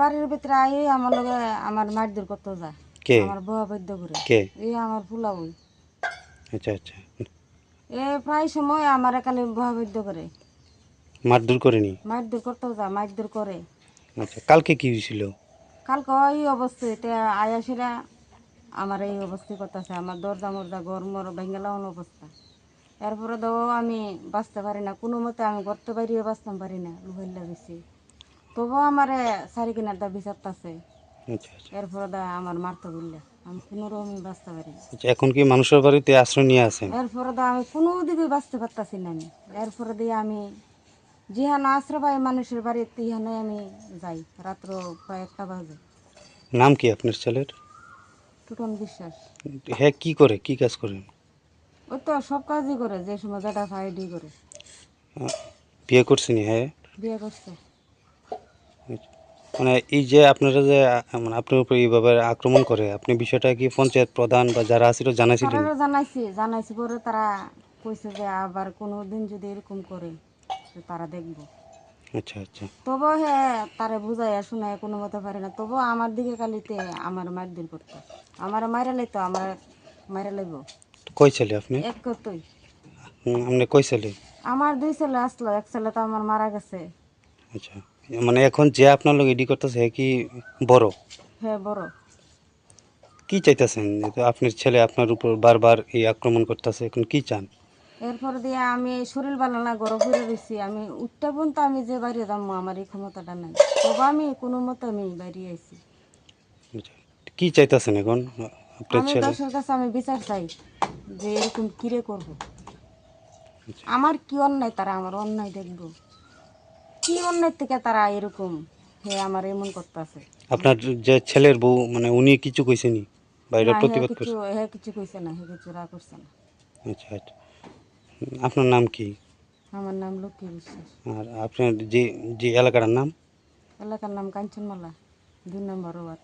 বাড়ির ভিতরে আই আমার লগে আমার মারধর করতে যা কে? আমার বউ বৈদ্য করে। কে? এই আমার ফুলাবই আচ্ছা আচ্ছা। এ প্রায় সময় আমার একালে বহা বৈদ্য করে। মারধর করেনি? মারধর করতে যা মারধর করে। আচ্ছা কালকে কি হয়েছিল? কালকে এই অবস্থায় তে আয়াসিরা আমার এই অবস্থা করতেছে আমার দরজা মরজা ঘর মর ভেঙ্গেলাম অবস্থা। এরপরে তো আমি বাঁচতে পারি না কোনো মতে আমি গড়তে বাইরে বাঁচতে পারি না লুহাইলা বেশি তবুও আমার সারি কিনার দা বিচারতেছে। আচ্ছা আচ্ছা। এরপরে দা আমার মারতে বললে আমি কোনো রকমই বাঁচতে পারি আচ্ছা এখন কি মানুষের বাড়িতে আশ্রয় নিয়ে আছেন? এরপরে দা আমি কোনো দিকে বাঁচতে পারতাছি না আমি। এরপরে দিয়ে আমি যেহানো আশ্রয় পাই মানুষের বাড়িতে ইহানে আমি যাই রাত্র প্রায় একটা বাজে। নাম কি আপনার ছেলের? টুটন বিশ্বাস। হ্যাঁ কি করে? কি কাজ করেন? ওই তো সব কাজই করে যে সময় যেটা ফাইডি করে। বিয়ে করছেনি হ্যাঁ? বিয়ে করছে। মানে এই যে আপনারা যে মানে আপনার উপর এইভাবে আক্রমণ করে আপনি বিষয়টা কি পঞ্চায়েত প্রধান বা যারা আছিল জানাইছিলেন? জানাইছি জানাইছি পরে তারা কইছে যে আবার কোনো দিন যদি এরকম করে তারা দেখব। আচ্ছা আচ্ছা। তবু হে তারে বুঝাই শোনায় কোনো মতে পারে না। তবু আমার দিকে কালিতে আমার মার দিন করতো। আমার মারা লাইতো আমার মারা লাইব। কই ছেলে আপনি? এক কতই। আপনি কই ছেলে? আমার দুই ছেলে আসলো এক ছেলে তো আমার মারা গেছে। আচ্ছা। মানে এখন যে আপনার লোক এডি করতেছে কি বড়? হ্যাঁ বড়। কি চাইতেছেন? আপনার ছেলে আপনার উপর বারবার এই আক্রমণ করতেছে এখন কি চান? এরপর দিয়ে আমি শরীর ভালো না গরম করে রয়েছি আমি উঠতে পর্যন্ত আমি যে বাইরে যাব আমার এই ক্ষমতাটা নাই। তবু আমি কোনো মতে আমি বাইরে আইছি। আচ্ছা, কি চাইতেছেন এখন আপনার ছেলে? দশের কাছে আমি বিচার চাই যে এরকম কিরে করব। আচ্ছা। আমার কি অন্যায় তারা আমার অন্যায় দেখব। কি অন্যায় থেকে তারা এরকম হে আমার এমন করতেছে। আপনার যে ছেলের বউ মানে উনি কিছু কইছেনি বাইরে প্রতিবাদ করছে? হে কিছু কইছে না হে কিছু রা করছে না। আচ্ছা আচ্ছা। আপনার নাম কি? আমার নাম লক্ষ্মী বিশ্বাস। আর আপনার যে যে এলাকার নাম? এলাকার নাম কাঞ্চনমালা দুই নম্বর ওয়ার্ড।